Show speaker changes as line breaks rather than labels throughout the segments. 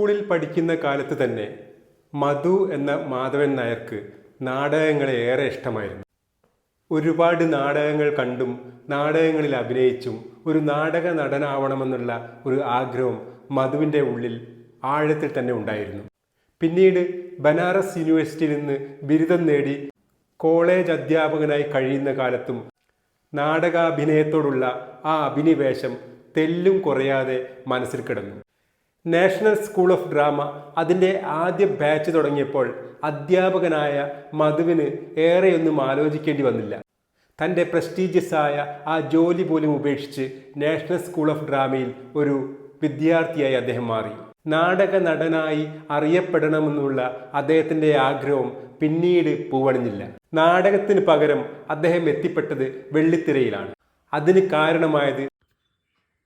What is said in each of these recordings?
സ്കൂളിൽ പഠിക്കുന്ന കാലത്ത് തന്നെ മധു എന്ന മാധവൻ നായർക്ക് നാടകങ്ങളെ ഏറെ ഇഷ്ടമായിരുന്നു. ഒരുപാട് നാടകങ്ങൾ കണ്ടും നാടകങ്ങളിൽ അഭിനയിച്ചും ഒരു നാടക നടനാവണമെന്നുള്ള ഒരു ആഗ്രഹം മധുവിന്റെ ഉള്ളിൽ ആഴത്തിൽ തന്നെ ഉണ്ടായിരുന്നു. പിന്നീട് ബനാറസ് യൂണിവേഴ്സിറ്റിയിൽ നിന്ന് ബിരുദം നേടി കോളേജ് അധ്യാപകനായി കഴിയുന്ന കാലത്തും നാടകാഭിനയത്തോടുള്ള ആ അഭിനിവേശം തെല്ലും കുറയാതെ മനസ്സിൽ കിടന്നു. നാഷണൽ സ്കൂൾ ഓഫ് ഡ്രാമ അതിന്റെ ആദ്യ ബാച്ച് തുടങ്ങിയപ്പോൾ അധ്യാപകനായ മധുവിന് ഏറെയൊന്നും ആലോചിക്കേണ്ടി വന്നില്ല. തന്റെ പ്രസ്റ്റീജിയസ് ആയ ആ ജോലി പോലും ഉപേക്ഷിച്ച് നാഷണൽ സ്കൂൾ ഓഫ് ഡ്രാമയിൽ ഒരു വിദ്യാർത്ഥിയായി അദ്ദേഹം മാറി. നാടക നടനായി അറിയപ്പെടണമെന്നുള്ള അദ്ദേഹത്തിന്റെ ആഗ്രഹം പിന്നീട് പൂവണിഞ്ഞില്ല. നാടകത്തിന് പകരം അദ്ദേഹം എത്തിപ്പെട്ടത് വെള്ളിത്തിരയിലാണ്. അതിന് കാരണമായത്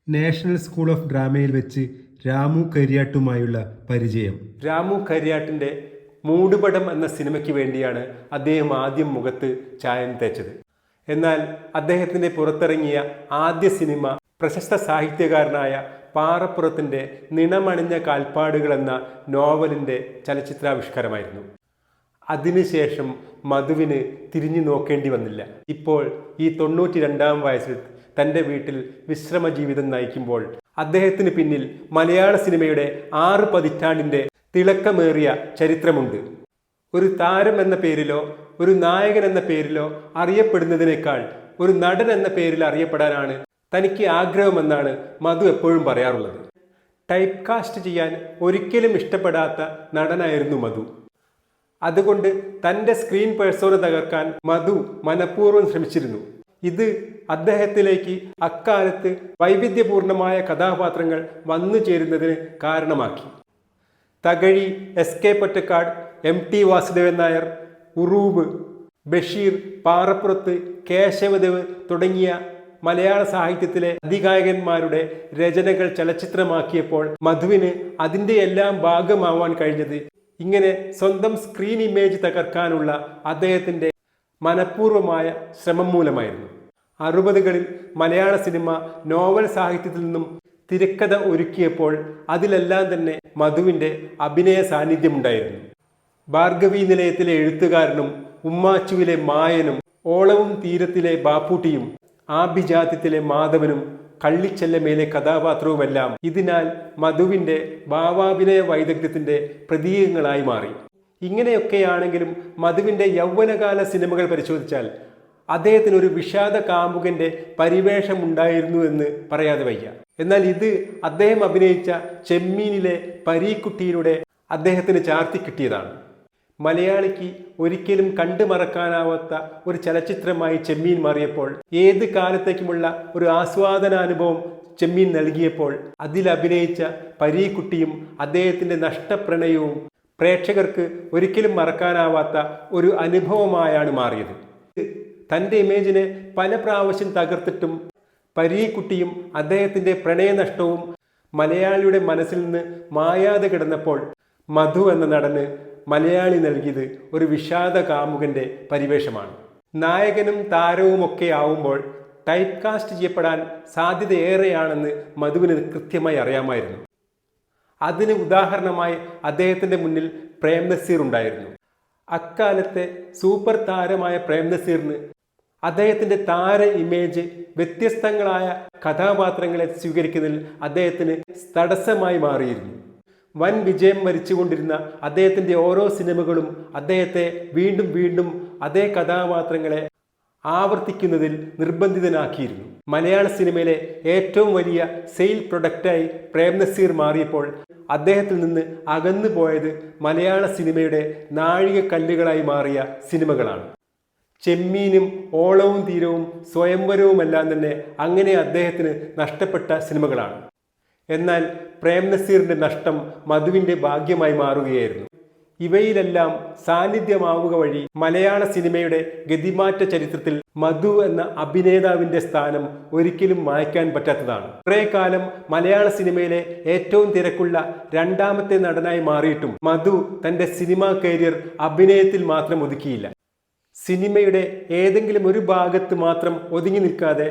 നാഷണൽ സ്കൂൾ ഓഫ് ഡ്രാമയിൽ വെച്ച് രാമു കരിയാട്ടുമായുള്ള പരിചയം. രാമു കരിയാട്ടിന്റെ മൂടുപടം എന്ന സിനിമയ്ക്ക് വേണ്ടിയാണ് അദ്ദേഹം ആദ്യം മുഖത്ത് ചായം തേച്ചത്. എന്നാൽ അദ്ദേഹത്തിന്റെ പുറത്തിറങ്ങിയ ആദ്യ സിനിമ പ്രശസ്ത സാഹിത്യകാരനായ പാറപ്പുറത്തിന്റെ നിണമണിഞ്ഞ കാൽപ്പാടുകൾ എന്ന നോവലിന്റെ ചലച്ചിത്രാവിഷ്കാരമായിരുന്നു. അതിനുശേഷം മധുവിന് തിരിഞ്ഞു നോക്കേണ്ടി വന്നില്ല. ഇപ്പോൾ ഈ തൊണ്ണൂറ്റി രണ്ടാം വയസ്സിൽ തന്റെ വീട്ടിൽ വിശ്രമ ജീവിതം നയിക്കുമ്പോൾ അദ്ദേഹത്തിന് പിന്നിൽ മലയാള സിനിമയുടെ ആറ് പതിറ്റാണ്ടിന്റെ തിളക്കമേറിയ ചരിത്രമുണ്ട്. ഒരു താരം എന്ന പേരിലോ ഒരു നായകൻ എന്ന പേരിലോ അറിയപ്പെടുന്നതിനേക്കാൾ ഒരു നടൻ എന്ന പേരിൽ അറിയപ്പെടാനാണ് തനിക്ക് ആഗ്രഹമെന്നാണ് മധു എപ്പോഴും പറയാറുള്ളത്. ടൈപ്പ് കാസ്റ്റ് ചെയ്യാൻ ഒരിക്കലും ഇഷ്ടപ്പെടാത്ത നടനായിരുന്നു മധു. അതുകൊണ്ട് തന്റെ സ്ക്രീൻ പേഴ്സോണ തകർക്കാൻ മധു മനഃപൂർവം ശ്രമിച്ചിരുന്നു. ഇത് അദ്ദേഹത്തിലേക്ക് അക്കാലത്ത് വൈവിധ്യപൂർണമായ കഥാപാത്രങ്ങൾ വന്നു ചേരുന്നതിന് കാരണമാക്കി. Thakazhi S K Pottekkatt M T Vasudevan Nair Uroob Basheer Parappurath Kesavadev തുടങ്ങിയ മലയാള സാഹിത്യത്തിലെ അധികായകന്മാരുടെ രചനകൾ ചലച്ചിത്രമാക്കിയപ്പോൾ മധുവിന് അതിന്റെ എല്ലാം ഭാഗമാവാൻ കഴിഞ്ഞത് ഇങ്ങനെ സ്വന്തം സ്ക്രീൻ ഇമേജ് തകർക്കാനുള്ള അദ്ദേഹത്തിന്റെ മനഃപൂർവമായ ശ്രമം മൂലമായിരുന്നു. അറുപതുകളിൽ മലയാള സിനിമ നോവൽ സാഹിത്യത്തിൽ നിന്നും തിരക്കഥ ഒരുക്കിയപ്പോൾ അതിലെല്ലാം തന്നെ മധുവിന്റെ അഭിനയ സാന്നിധ്യമുണ്ടായിരുന്നു. ഭാർഗവി നിലയത്തിലെ എഴുത്തുകാരനും ഉമ്മാച്ചുവിലെ മായനും ഓളവും തീരത്തിലെ ബാപ്പൂട്ടിയും ആഭിജാത്യത്തിലെ മാധവനും കള്ളിച്ചെല്ലമേലെ കഥാപാത്രവുമെല്ലാം ഇതിനാൽ മധുവിന്റെ ഭാവാഭിനയ വൈദഗ്ധ്യത്തിന്റെ പ്രതീകങ്ങളായി മാറി. ഇങ്ങനെയൊക്കെയാണെങ്കിലും മധുവിന്റെ യൗവനകാല സിനിമകൾ പരിശോധിച്ചാൽ അദ്ദേഹത്തിന് ഒരു വിഷാദ കാമുകന്റെ പരിവേഷം ഉണ്ടായിരുന്നു എന്ന് പറയാതെ വയ്യ. എന്നാൽ ഇത് അദ്ദേഹം അഭിനയിച്ച ചെമ്മീനിലെ പരീക്കുട്ടിയിലൂടെ അദ്ദേഹത്തിന് ചാർത്തി കിട്ടിയതാണ്. മലയാളിക്ക് ഒരിക്കലും കണ്ടു മറക്കാനാവാത്ത ഒരു ചലച്ചിത്രമായി ചെമ്മീൻ മാറിയപ്പോൾ ഏത് കാലത്തേക്കുമുള്ള ഒരു ആസ്വാദനാനുഭവം ചെമ്മീൻ നൽകിയപ്പോൾ അതിൽ അഭിനയിച്ച പരീക്കുട്ടിയും അദ്ദേഹത്തിന്റെ നഷ്ടപ്രണയവും പ്രേക്ഷകർക്ക് ഒരിക്കലും മറക്കാനാവാത്ത ഒരു അനുഭവമായാണ് മാറിയത്. തന്റെ ഇമേജിനെ പല പ്രാവശ്യം തകർത്തിട്ടും പരീക്കുട്ടിയും അദ്ദേഹത്തിന്റെ പ്രണയനഷ്ടവും മലയാളിയുടെ മനസ്സിൽ നിന്ന് മായാതെ കിടന്നപ്പോൾ മധു എന്ന നടന് മലയാളി നൽകിയത് ഒരു വിഷാദ കാമുകന്റെ പരിവേഷമാണ്. നായകനും താരവുമൊക്കെ ആവുമ്പോൾ ടൈപ്പ് കാസ്റ്റ് ചെയ്യപ്പെടാൻ സാധ്യതയേറെയാണെന്ന് മധുവിന് കൃത്യമായി അറിയാമായിരുന്നു. അതിന് ഉദാഹരണമായി അദ്ദേഹത്തിന്റെ മുന്നിൽ പ്രേംനസീർ ഉണ്ടായിരുന്നു. അക്കാലത്തെ സൂപ്പർ താരമായ പ്രേം നസീറിന് അദ്ദേഹത്തിന്റെ താര ഇമേജ് വ്യത്യസ്തങ്ങളായ കഥാപാത്രങ്ങളെ സ്വീകരിക്കുന്നതിൽ അദ്ദേഹത്തിന് തടസ്സമായി മാറിയിരുന്നു. വൻ വിജയം വരിച്ചുകൊണ്ടിരുന്ന അദ്ദേഹത്തിന്റെ ഓരോ സിനിമകളും അദ്ദേഹത്തെ വീണ്ടും വീണ്ടും അതേ കഥാപാത്രങ്ങളെ ആവർത്തിക്കുന്നതിൽ നിർബന്ധിതനാക്കിയിരുന്നു. മലയാള സിനിമയിലെ ഏറ്റവും വലിയ സെയിൽ പ്രൊഡക്റ്റായി പ്രേംനസീർ മാറിയപ്പോൾ അദ്ദേഹത്തിൽ നിന്ന് അകന്നു പോയത് മലയാള സിനിമയുടെ നാഴികക്കല്ലുകളായി മാറിയ സിനിമകളാണ്. ചെമ്മീനും ഓളവും തീരവും സ്വയംവരവുമെല്ലാം തന്നെ അങ്ങനെ അദ്ദേഹത്തിന് നഷ്ടപ്പെട്ട സിനിമകളാണ്. എന്നാൽ പ്രേം നസീറിന്റെ നഷ്ടം മധുവിന്റെ ഭാഗ്യമായി മാറുകയായിരുന്നു. ഇവയിലെല്ലാം സാന്നിധ്യമാവുക വഴി മലയാള സിനിമയുടെ ഗതിമാറ്റ ചരിത്രത്തിൽ മധു എന്ന അഭിനേതാവിന്റെ സ്ഥാനം ഒരിക്കലും മായ്ക്കാൻ പറ്റാത്തതാണ്. കുറേ കാലം മലയാള സിനിമയിലെ ഏറ്റവും തിരക്കുള്ള രണ്ടാമത്തെ നടനായി മാറിയിട്ടും മധു തന്റെ സിനിമാ കരിയർ അഭിനയത്തിൽ മാത്രം ഒതുക്കിയില്ല. സിനിമയുടെ ഏതെങ്കിലും ഒരു ഭാഗത്ത് മാത്രം ഒതുങ്ങി നിൽക്കാതെ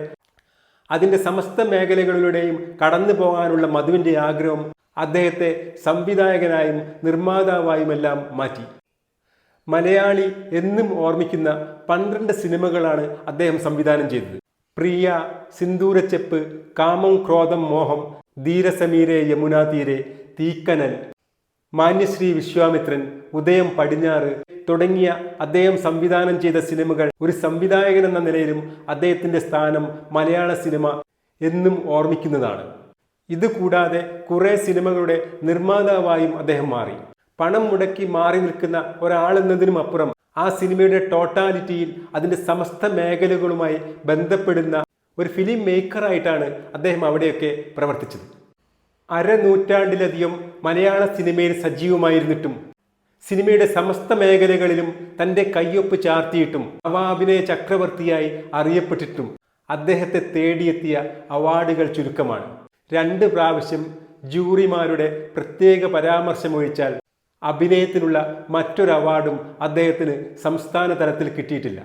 അതിന്റെ സമസ്ത മേഖലകളിലൂടെയും കടന്നു പോകാനുള്ള മധുവിന്റെ ആഗ്രഹം അദ്ദേഹത്തെ സംവിധായകനായും നിർമ്മാതാവായുമെല്ലാം മാറ്റി. മലയാളി എന്നും ഓർമ്മിക്കുന്ന പന്ത്രണ്ട് സിനിമകളാണ് അദ്ദേഹം സംവിധാനം ചെയ്തത്. പ്രിയ സിന്ദൂരച്ചെപ്പ് കാമം ക്രോധം മോഹം ധീരസമീരെ യമുനാ തീരെ തീക്കനൽ മാന്യശ്രീ വിശ്വാമിത്രൻ ഉദയം പടിഞ്ഞാറ് തുടങ്ങിയ അദ്ദേഹം സംവിധാനം ചെയ്ത സിനിമകൾ ഒരു സംവിധായകൻ എന്ന നിലയിലും അദ്ദേഹത്തിന്റെ സ്ഥാനം മലയാള സിനിമ എന്നും ഓർമ്മിക്കുന്നതാണ്. ഇതുകൂടാതെ കുറെ സിനിമകളുടെ നിർമ്മാതാവായും അദ്ദേഹം മാറി. പണം മുടക്കി മാറി നിൽക്കുന്ന ഒരാളെന്നതിനും അപ്പുറം ആ സിനിമയുടെ ടോട്ടാലിറ്റിയിൽ അതിന്റെ സമസ്ത മേഖലകളുമായി ബന്ധപ്പെടുന്ന ഒരു ഫിലിം മേക്കറായിട്ടാണ് അദ്ദേഹം അവിടെയൊക്കെ പ്രവർത്തിച്ചത്. അരനൂറ്റാണ്ടിലധികം മലയാള സിനിമയിൽ സജീവമായിരുന്നിട്ടും സിനിമയുടെ സമസ്ത മേഖലകളിലും തന്റെ കയ്യൊപ്പ് ചാർത്തിയിട്ടും നവാഭിനയ ചക്രവർത്തിയായി അറിയപ്പെട്ടിട്ടും അദ്ദേഹത്തെ തേടിയെത്തിയ അവാർഡുകൾ ചുരുക്കമാണ്. രണ്ട് പ്രാവശ്യം ജൂറിമാരുടെ പ്രത്യേക പരാമർശമൊഴിച്ചാൽ അഭിനയത്തിനുള്ള മറ്റൊരു അവാർഡും അദ്ദേഹത്തിന് സംസ്ഥാന തലത്തിൽ കിട്ടിയിട്ടില്ല.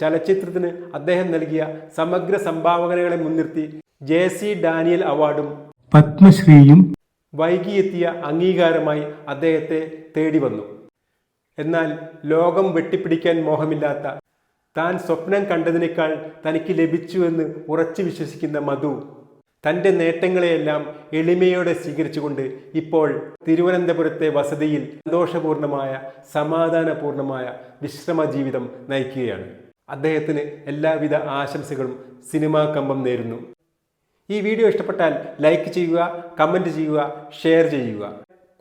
ചലച്ചിത്രത്തിന് അദ്ദേഹം നൽകിയ സമഗ്ര സംഭാവനകളെ മുൻനിർത്തി ജെ സി ഡാനിയൽ അവാർഡും
പത്മശ്രീയും
വൈകിയെത്തിയ അംഗീകാരമായി അദ്ദേഹത്തെ തേടി വന്നു. എന്നാൽ ലോകം വെട്ടിപ്പിടിക്കാൻ മോഹമില്ലാത്ത താൻ സ്വപ്നം കണ്ടതിനേക്കാൾ തനിക്ക് ലഭിച്ചുവെന്ന് ഉറച്ചു വിശ്വസിക്കുന്ന മധു തന്റെ നേട്ടങ്ങളെയെല്ലാം എളിമയോടെ സ്വീകരിച്ചുകൊണ്ട് ഇപ്പോൾ തിരുവനന്തപുരത്തെ വസതിയിൽ സന്തോഷപൂർണമായ സമാധാനപൂർണമായ വിശ്രമ ജീവിതം നയിക്കുകയാണ്. അദ്ദേഹത്തിന് എല്ലാവിധ ആശംസകളും സിനിമാ കമ്പം നേരുന്നു. ഈ വീഡിയോ ഇഷ്ടപ്പെട്ടാൽ ലൈക്ക് ചെയ്യുക കമന്റ് ചെയ്യുക ഷെയർ ചെയ്യുക.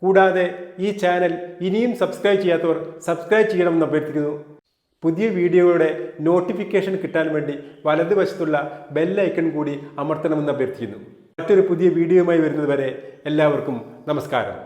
കൂടാതെ ഈ ചാനൽ ഇനിയും സബ്സ്ക്രൈബ് ചെയ്യാത്തവർ സബ്സ്ക്രൈബ് ചെയ്യണമെന്ന് അഭ്യർത്ഥിക്കുന്നു. പുതിയ വീഡിയോയുടെ നോട്ടിഫിക്കേഷൻ കിട്ടാൻ വേണ്ടി വലതുവശത്തുള്ള ബെല്ലൈക്കൺ കൂടി അമർത്തണമെന്ന് അഭ്യർത്ഥിക്കുന്നു. മറ്റൊരു പുതിയ വീഡിയോയുമായി വരുന്നതുവരെ എല്ലാവർക്കും നമസ്കാരം.